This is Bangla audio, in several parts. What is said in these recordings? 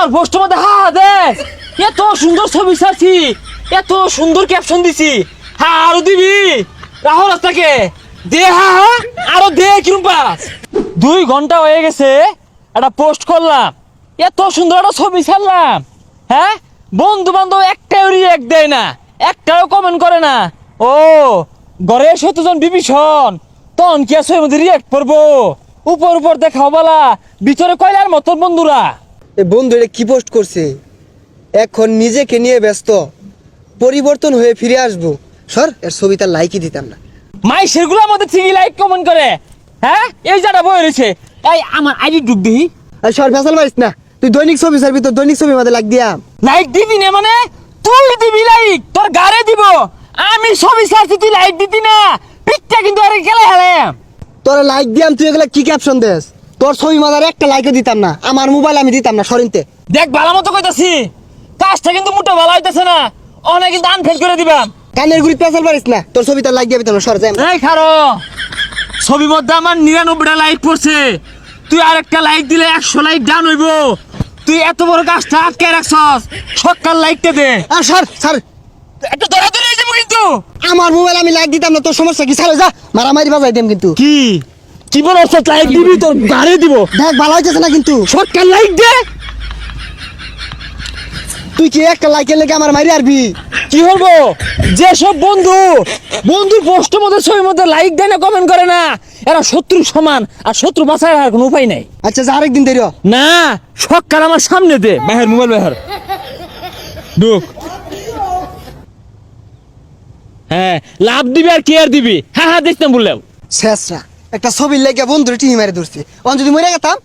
আমার পোস্ট মধ্যে, হা দেখ। এত সুন্দর ছবি ছাড়ছি, এত সুন্দর ক্যাপশন দিছি। হা, আরও দিবি? রাহুল রাস্তাকে দে, হা হা, আরও দে, কিরম পাস। দুই ঘণ্টা হয়ে গেছে, একটা পোস্ট করলাম। এত সুন্দর একটা ছবি ছাড়লাম হ্যাঁ? বন্ধু বান্ধব একটাও রিয়েক্ট দেয় না, একটাও কমেন্ট করে না। ও ঘরে সত্যজন বিভীষণ, তখন কি আছে মধ্যে রিয়েক্ট করব? উপর উপর দেখাও বলা, ভিতরে কয়লার মতন বন্ধুরা। এ বন্ধু এটা কি পোস্ট করছে? এখন নিজেকে নিয়ে ব্যস্ত। পরিবর্তন হয়ে ফিরে আসব। সর এর ছবি তার লাইকই দিতাম না। মাই সেগুলো আমাদের ঠিকই লাইক কমেন্ট করে। হ্যাঁ? এই যাটা বই রয়েছে। এই আমার আইডি ডুব দিই আর সর ফেসাল মারিস না। তুই দৈনিক ছবি ছাড়বি তোর দৈনিক ছবি মাঝে লাগ দিয়াম লাইক দিবি না মানে? তুই দিবি লাইক তোর গারে দিব। আমি ছবি ছাড়ছি তুই লাইক দিতি না। পিকটা কিন্তু আরে খেলে হেলে তোরা লাইক দিয়াম তুই এগুলা কি ক্যাপশন দেস? তোর ছবি মাঝার একটা লাইকও দিতাম না আমার মোবাইল আমি দিতাম না সরিনতে। দেখ ভালো মতো কইতাছি কাজটা কিন্তু মোটা ভালো হইতাছে না। অনেক কিন্তু আনফেল করে দিবাম কানের গুড়ি পেঁচাল পারিস না তোর ছবি তার লাইক দিয়ে দিতাম না সর যাই এই খারো ছবি মধ্যে আমার নিরানব্বইটা লাইক পড়ছে। তুই আর একটা লাইক দিলে একশো লাইক ডাউন হইব। তুই এত বড় কাজটা আটকে রাখছস সকাল লাইকটা দে। আর সর সর। একটা ধরাধরি হয়ে যাব কিন্তু। আমার মোবাইল আমি লাইক দিতাম না তোর সমস্যা কি? ছাড়ো যা মারামারি বাজাই দেম কিন্তু। কি? কি বলো লাইক দিবি তোর গাড়ি দিব। দেখ ভালো হইতেছে না কিন্তু। সকাল লাইক দে। তুই কি একটা লাইকের লেগে আমার মারি আরবি? কি হব যেসব বন্ধু বন্ধু পোস্ট মধ্যে ছবির মধ্যে লাইক দেয় না কমেন্ট করে না। এরা শত্রুর সমান আর শত্রু বাঁচার আর কোনো উপায় নাই। আচ্ছা যা আরেকদিন দেরি। না সকাল আমার সামনে দে। বাহের মোবাইল বাহের ঢুক। হ্যাঁ লাভ দিবি আর কেয়ার দিবি। হ্যাঁ হ্যাঁ দেখতাম বললাম। শেষরা একটা ছবির লেগে বন্ধুরে টিহি মারি ধরছি। অন যদি মরে গেতাম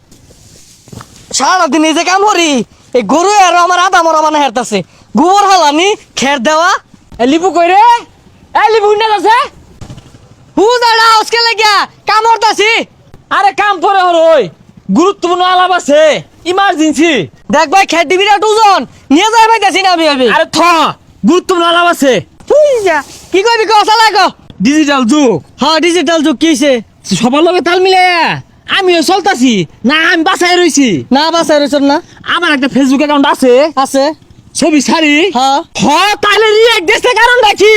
সারাদিন এই যে কাম করি এই গরু আর আমার আদা মরা মানে হেরতাছে। গোবর হালানি খের দেওয়া। এ লিপু কই রে? এ লিপু না আছে হু দাঁড়া আজকে লাগিয়া কাম করতাছি আরে কাম পরে হর ওই গুরুত্বপূর্ণ আলাপ আছে ইমার্জেন্সি দেখ ভাই খের দিবি না দুজন? নিয়ে যাই পাইতাছি না আমি আমি আরে থ গুরুত্বপূর্ণ আলাপ আছে। তুই যা। কি কইবি কো চালাই কো। ডিজিটাল যুগ। হ্যাঁ ডিজিটাল যুগ কিছে সবার লগে তাল মিলে। আমিও চলতাছি না আমি বাসায় রইছি। না বাসায় রইছ না। আমার একটা ফেসবুক অ্যাকাউন্ট আছে। আছে। ছবি ছাড়ি। হ্যাঁ। হ তাহলে রিয়াক্ট দেশে কারণ নাকি?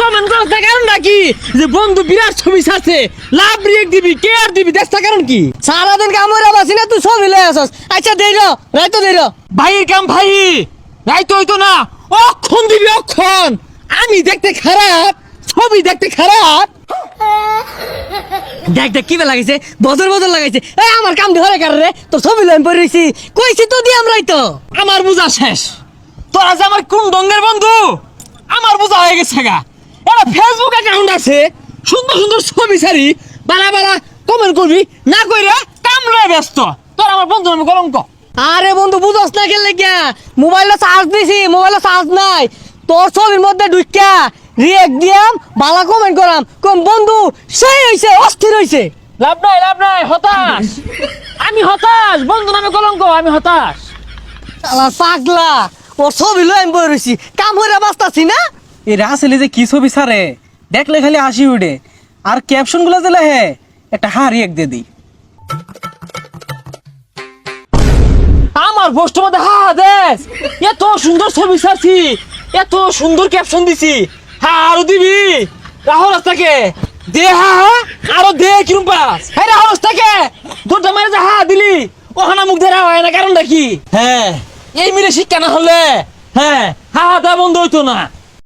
কমেন্ট করতে কারণ নাকি? যে বন্ধু বিরাট ছবি ছাড়ছে লাভ রিয়াক্ট দিবি কেয়ার দিবি দেশটা কারণ কি? সারাদিন কাম করে বাসি না তুই সব মিলে আসস। আচ্ছা দেই র রাইতো দেই র ভাইয়ের কাম ভাই রাই তো হইতো না। অক্ষণ দিবি অক্ষণ। আমি দেখতে খারাপ ছবি দেখতে খারাপ। দেখ দেখ কি লাগাইছে বদর বদর লাগাইছে এই আমার কাম ধরে কার রে? তোর ছবি লাইন পরে রইছি। কইছি তো দি আমরাই তো আমার বোঝা শেষ। তোরা যে আমার কোন ডঙ্গের বন্ধু? আমার বোঝা হয়ে গেছে গা। এটা ফেসবুক অ্যাকাউন্ট আছে। সুন্দর সুন্দর ছবি ছাড়ি। বালা বালা কমেন্ট করবি? না কইরা কাম লয়ে ব্যস্ত। তোর আমার বন্ধু আমি কলঙ্ক। আরে বন্ধু বুঝস না খেললে গিয়া মোবাইলে চার্জ দিছি মোবাইলে চার্জ নাই। তোর ছবির মধ্যে ঢুকিয়া রিয়েক্ট দিয়াম ভালো কমেন্ট করাম। কম বন্ধু সেই হইছে অস্থির হইছে। লাভ নাই লাভ নাই হতাশ। আমি হতাশ বন্ধু নামে কলঙ্ক আমি হতাশ। আলা পাগলা ওর ছবি লই আমি বই রইছি। কাম হইরা বাঁচতাছি না? এই রাসেলে যে কি ছবি ছাড়ে দেখলে খালি হাসি উঠে। আর ক্যাপশনগুলো দিলে হে একটা হারি এক দিয়ে দিই। আমার পোস্ট মধ্যে হা দেশ। এত সুন্দর ছবি ছাড়ছি এত সুন্দর ক্যাপশন দিছি। হা আরও দিবি? রাহুল রাস্তাকে। দে হা হা আরও দে, কিরম পাস? হ্যাঁ রাহুল রাস্তাকে। দুটা মারে যা হা দিলি। ওখানে মুখ ধরা হয় না, কারণটা কি? হ্যাঁ এই মিলে শিক্ষা না হলে। হ্যাঁ হা হা তা বন্ধ হইতো না।